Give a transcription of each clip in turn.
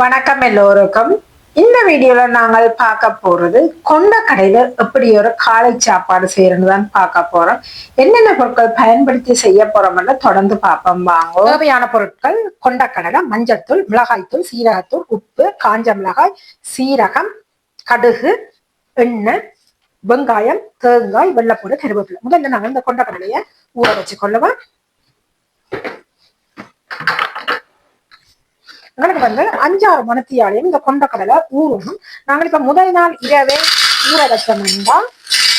வணக்கம் எல்லோருக்கும். இந்த வீடியோல நாங்கள் பார்க்க போறது கொண்ட கடையில எப்படி ஒரு காலை சாப்பாடு செய்யறதுன்னு தான் பார்க்க போறோம். என்னென்ன பொருட்கள் பயன்படுத்தி செய்ய போறோம்னு தொடர்ந்து பார்ப்போம். வாங்க. தேவையான பொருட்கள் கொண்டக்கடலை மஞ்சள்தூள் மிளகாய்த்தூள் சீரகத்தூள் உப்பு காஞ்ச மிளகாய் சீரகம் கடுகு எண்ணெய் வெங்காயம் தேங்காய் வெள்ளப்பூடு கருவேப்பிலை. முதல்ல நாங்கள் இந்த கொண்டக்கடலையை ஊற வச்சு கொள்ளுவோம் எங்களுக்கு வந்து அஞ்சாறு மணத்தியாலையும் இந்த கொண்டக்கடலை ஊறணும். நாங்கள் இப்ப முதல் நாள் இரவே ஊற வச்சோம்னா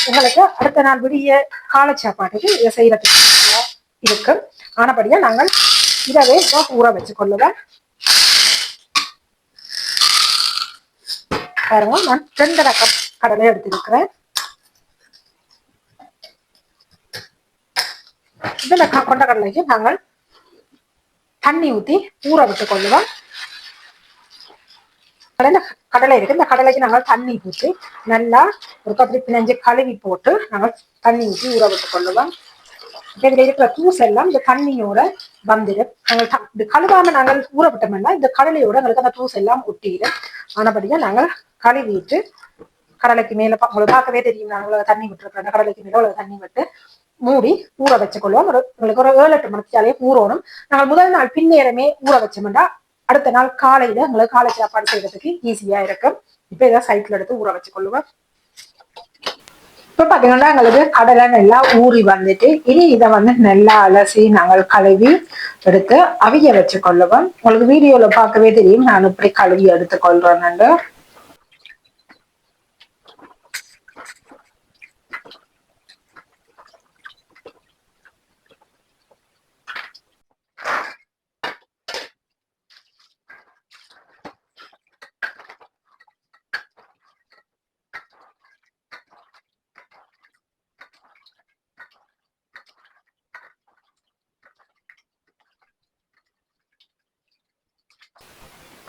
எங்களுக்கு அடுத்த நாள் விடிய காலை சாப்பாட்டுக்கு இதை செய்யறதுக்கு இருக்கு. ஆனபடியா நாங்கள் இரவே ஊற வச்சு கொள்ளுவேன் பாருங்க நான் ரெண்டரை கப் கடலை எடுத்திருக்கிறேன். இதுல கொண்டக்கடலைக்கு நாங்கள் தண்ணி ஊத்தி ஊற விட்டு கொள்ளுவோம் கடலை கடலை இருக்கு. இந்த கடலைக்கு நாங்கள் தண்ணி ஊற்றி நல்லா ஒரு கத்திரி பிணைஞ்சு கழுவி போட்டு நாங்கள் தண்ணி ஊற்றி ஊற விட்டு கொள்ளுவோம். இதில் இருக்கிற தூசு எல்லாம் இந்த தண்ணியோட வந்துடும் நாங்கள் இது கழுவாம நாங்கள் ஊற விட்டோம்னா இந்த கடலையோட எங்களுக்கு அந்த தூசு எல்லாம் ஒட்டிடும் ஆனபடியா நாங்கள் கழுவிட்டு கடலைக்கு மேல உங்களுக்கு பார்க்கவே தெரியும். நாங்கள் தண்ணி விட்டுருக்கோம் அந்த கடலைக்கு மேல உள்ள தண்ணி விட்டு மூடி ஊற வச்சுக்கொள்வோம் ஒரு உங்களுக்கு ஒரு ஏழு எட்டு மணிச்சாலே ஊறணும். நாங்கள் முதல் நாள் பின்னேரமே ஊற வச்சோம்னா அடுத்த நாள் காலையில உங்களுக்கு காலை சாப்பாடு செய்யறதுக்கு ஈஸியா இருக்கும் இப்ப இதை சைட்ல எடுத்து ஊற வச்சு கொள்ளுவேன் இப்ப பாத்தீங்கன்னா எங்களுக்கு கடலை நல்லா ஊறி வந்துட்டு இனி இதை வந்து நல்லா அலசி நாங்கள் கழுவி எடுத்து அவிய வச்சு கொள்ளுவோம். உங்களுக்கு வீடியோல பார்க்கவே தெரியும். நான் இப்படி கழுவி எடுத்து கொள்றேன்னு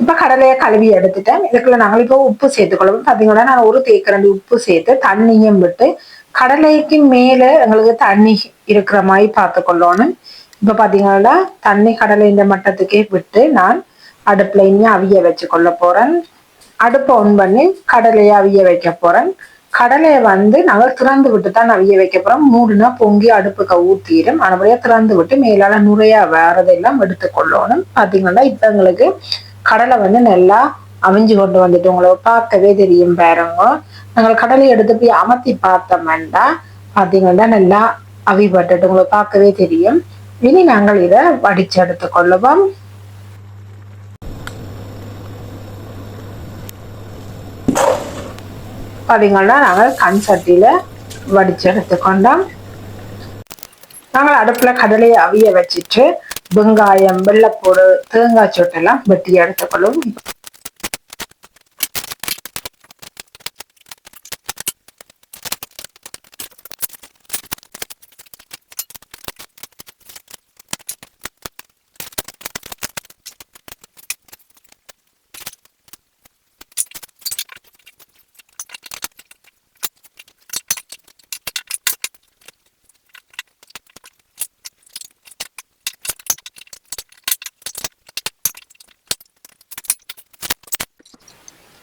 இப்போ கடலையை கழுவி எடுத்துட்டேன் இதுக்குள்ள நாங்கள் இப்போ உப்பு சேர்த்துக்கொள்ளுவோம் பார்த்தீங்கன்னா நான் ஒரு தேக்கரண்டி உப்பு சேர்த்து தண்ணியும் விட்டு கடலைக்கு மேலே எங்களுக்கு தண்ணி இருக்கிற மாதிரி பார்த்து கொள்ளணும் இப்போ பார்த்தீங்களா தண்ணி கடலை இந்த மட்டத்துக்கே விட்டு நான் அடுப்புல இன்னும் அவிய வச்சு கொள்ள போறேன் அடுப்பை ஆன் பண்ணி கடலையை அவிய வைக்க போறேன் கடலையை வந்து நாங்கள் திறந்து விட்டு தான் அவிய வைக்க போறோம் மூடுனா பொங்கி அடுப்புக்கு ஊற்றிடும் ஆனபடியா திறந்து விட்டு மேலால நுரையா வேறதெல்லாம் எடுத்துக்கொள்ளணும் பார்த்தீங்கன்னா இப்போ எங்களுக்கு கடலை வந்து நல்லா அவிஞ்சு கொண்டு வந்துட்டு உங்களை பார்க்கவே தெரியும் பாருங்க. நாங்கள் கடலை எடுத்து போய் அமர்த்தி பார்த்தோம்னா பாத்தீங்கன்னா நல்லா அவிப்பட்டுட்டு உங்களை பார்க்கவே தெரியும். இனி நாங்கள் இதை வடிச்சு எடுத்துக் பார்த்தீங்கன்னா நாங்கள் கண் சட்டியில வடிச்சு எடுத்துக்கொண்டோம். நாங்கள் அடுப்புல கடலையை அவிய வச்சுட்டு வெங்காயம் வெள்ளைப்பூடு தேங்காய் சொட்டெல்லாம் வெட்டி எடுத்துக்கொள்ளும்.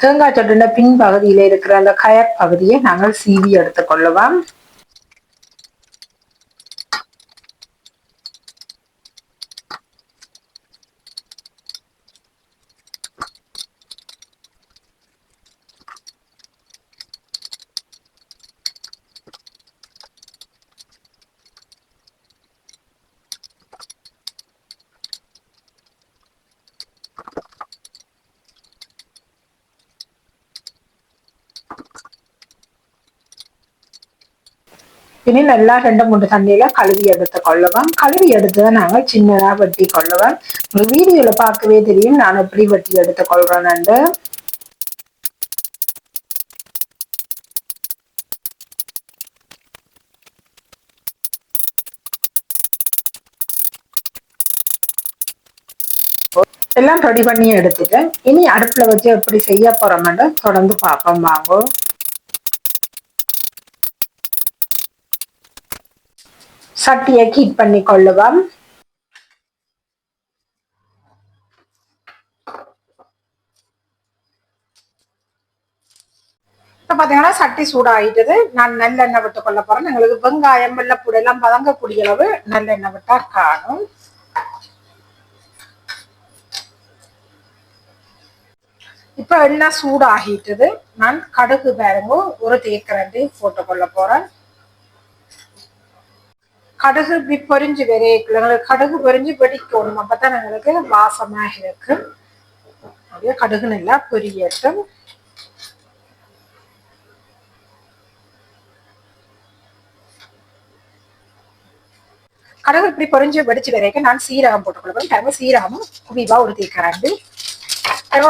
தேங்காய் தொட்டுண்ட பின் பகுதியில இருக்கிற அந்த கயர் பகுதியை நாங்கள் சீவி எடுத்துக்கொள்ளுவோம். இனி நல்லா ரெண்டு மூன்று தண்ணியில கழுவி எடுத்து கொள்ளுவோம் கழுவி எடுத்துதான் நாங்கள் சின்னதா வெட்டி கொள்ளுவோம் உங்களுக்கு வீடியோல பார்க்கவே தெரியும் நான் எப்படி வெட்டி எடுத்து கொள்றேன்னு எல்லாம் ரெடி பண்ணி எடுத்துட்டேன் இனி அடுப்புல வச்சு எப்படி செய்ய போறோம்னு தொடர்ந்து பார்ப்போம் வாங்கும் சட்டியை ஹீட் பண்ணி கொள்ளுவோம். இப்போ பார்த்தீங்கன்னா சட்டி சூடாகிட்டது நான் நல்லெண்ணெய் விட்டு கொள்ள போறேன். எங்களுக்கு வெங்காயம் வெள்ளப்பூடு எல்லாம் பதங்கக்கூடிய அளவு நல்லெண்ணெய் விட்டால் காணும். இப்போ எல்லாம் சூடாகிட்டது. நான் கடுகு பாருங்க ஒரு தேக்கரண்டி போட்டு கொள்ள போறேன். கடுகு இப்படி பொரிஞ்சு வரைக்குள்ள எங்களுக்கு கடுகு பொரிஞ்சு வெடிக்கணும் அப்பதான் எங்களுக்கு வாசமாக இருக்கு அப்படியே கடுகு நல்லா பொரியட்டும் கடுகு இப்படி பொரிஞ்சு வெடிச்சு வரைக்கும் நான் சீரகம் போட்டுக்கொள்வேன் பாருங்க சீரகமும் குவிவா ஒரு தீக்கரண்டு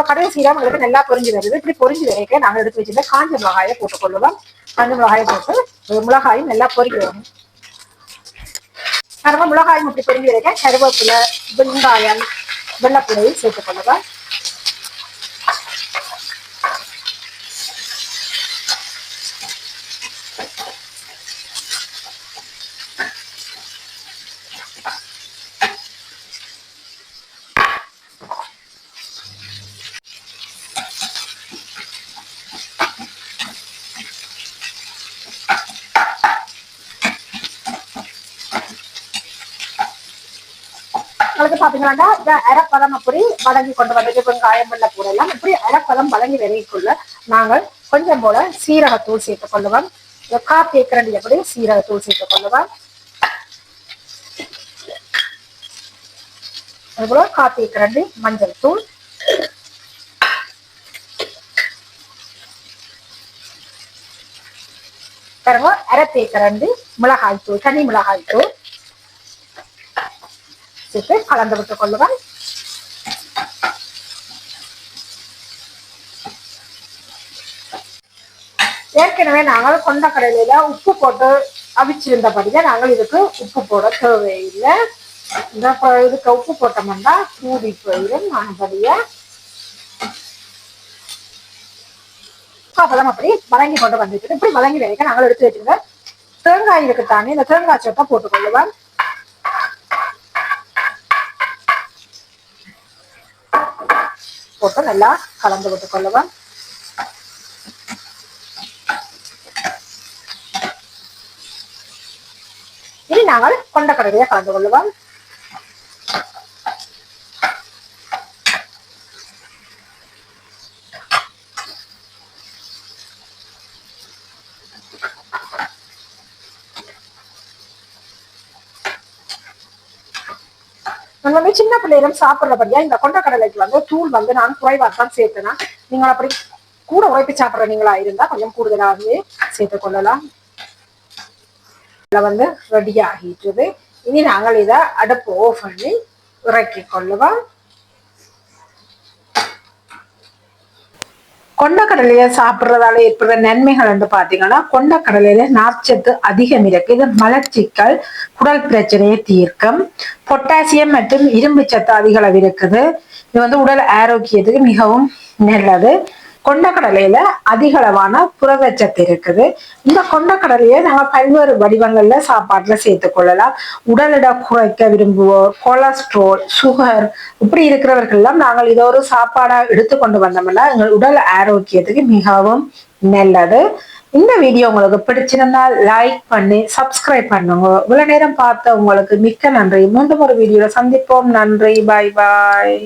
கடுகு சீரகம் எங்களுக்கு நல்லா பொரிஞ்சு வருது இப்படி பொரிஞ்சு வரைக்கும் நாங்கள் எடுத்து வச்சிருந்த காஞ்ச மிளகாயை போட்டுக்கொள்ளுவோம் காஞ்ச மிளகாயை போட்டு மிளகாயும் நல்லா பொரிக்கணும் கருவ மிளகாயும் இப்படி பொருந்தி வரைக்கும் கருவேப்பிலை வெங்காயம் வெள்ளப்புடையும் சேர்த்துக்கொள்ளுவேன் உங்களுக்கு பாத்தீங்கன்னா இந்த அரைப்பதம் அப்படி வழங்கி கொண்டு வந்தது வெங்காயம் வெள்ள கூட எல்லாம் இப்படி அரைப்பதம் வழங்கி வரைக்குள்ள நாங்கள் கொஞ்சம் போல சீரகத்தூள் சேர்த்துக் கொள்ளுவோம். காப்பி கரண்டி சீரக சீரகத்தூள் சேர்த்துக் கொள்ளுவோம். அதுபோல காப்பி கரண்டி மஞ்சள் தூள். பாருங்க அரை தேக்கரண்டி மிளகாய் தூள் தனி மிளகாய் தூள். சேர்த்து கலந்து விட்டுக் கொள்ளுவேன் ஏற்கனவே நாங்கள் கொண்ட கடலையில உப்பு போட்டு அவிச்சிருந்தபடியே நாங்கள் இதுக்கு உப்பு போட தேவையில்லை. இந்த இதுக்கு உப்பு போட்டோம்னா கூடி போயிடும் ஆனபடியா அப்பதான் அப்படி வழங்கி கொண்டு வந்துட்டு இப்படி வழங்கி வரைக்கும் நாங்கள் எடுத்து வச்சிருந்தோம் தேங்காய் இருக்குத்தானே இந்த தேங்காய் சப்பை போட்டுக்கொள்ளுவேன் போட்டு நல்லா கலந்து விட்டு கொள்ளுவோம் இனி நாங்கள் கொண்ட கடலையை கலந்து கொள்ளுவோம். நம்ம வந்து சின்ன பிள்ளைகளும் சாப்பிட்றபடியா இந்த கொண்டக்கடலைக்கு வந்து தூள் வந்து நான் குறைவா தான் சேர்த்தேனா நீங்கள் அப்படி கூட உழைப்பு சாப்பிட்றீங்களா? இருந்தா கொஞ்சம் கூடுதலாகவே சேர்த்து கொள்ளலாம். வந்து ரெடி ஆகிட்டுது. இனி நாங்கள் இதை அடுப்பு ஓஃப் பண்ணி இறக்கி கொள்ளுவோம். கொண்டக்கடலையை சாப்பிட்றதால ஏற்படுற நன்மைகள் வந்து பாத்தீங்கன்னா கொண்டக்கடலையில நார்ச்சத்து அதிகம் இருக்கு. இது மலச்சிக்கல் குடல் பிரச்சனையை தீர்க்கும். பொட்டாசியம் மற்றும் இரும்பு சத்து அதிக அளவு இருக்குது. இது வந்து உடல் ஆரோக்கியத்துக்கு மிகவும் நல்லது. கொண்டக்கடலையில அதிக அளவான புரதச்சத்து இருக்குது. இந்த கொண்டக்கடலையை நம்ம பல்வேறு வடிவங்கள்ல சாப்பாட்டுல சேர்த்து கொள்ளலாம். உடல் எடை குறைக்க விரும்புவோர் கொலஸ்ட்ரால் சுகர் இப்படி இருக்கிறவர்கள்லாம் நாங்கள் இதை ஒரு சாப்பாடா எடுத்துக்கொண்டு வந்தோம்னா எங்கள் உடல் ஆரோக்கியத்துக்கு மிகவும் நல்லது. இந்த வீடியோ உங்களுக்கு பிடிச்சிருந்தா லைக் பண்ணி சப்ஸ்கிரைப் பண்ணுங்க. இவ்வளவு நேரம் பார்த்த உங்களுக்கு மிக்க நன்றி. மீண்டும் ஒரு வீடியோல சந்திப்போம். நன்றி. பாய் பாய்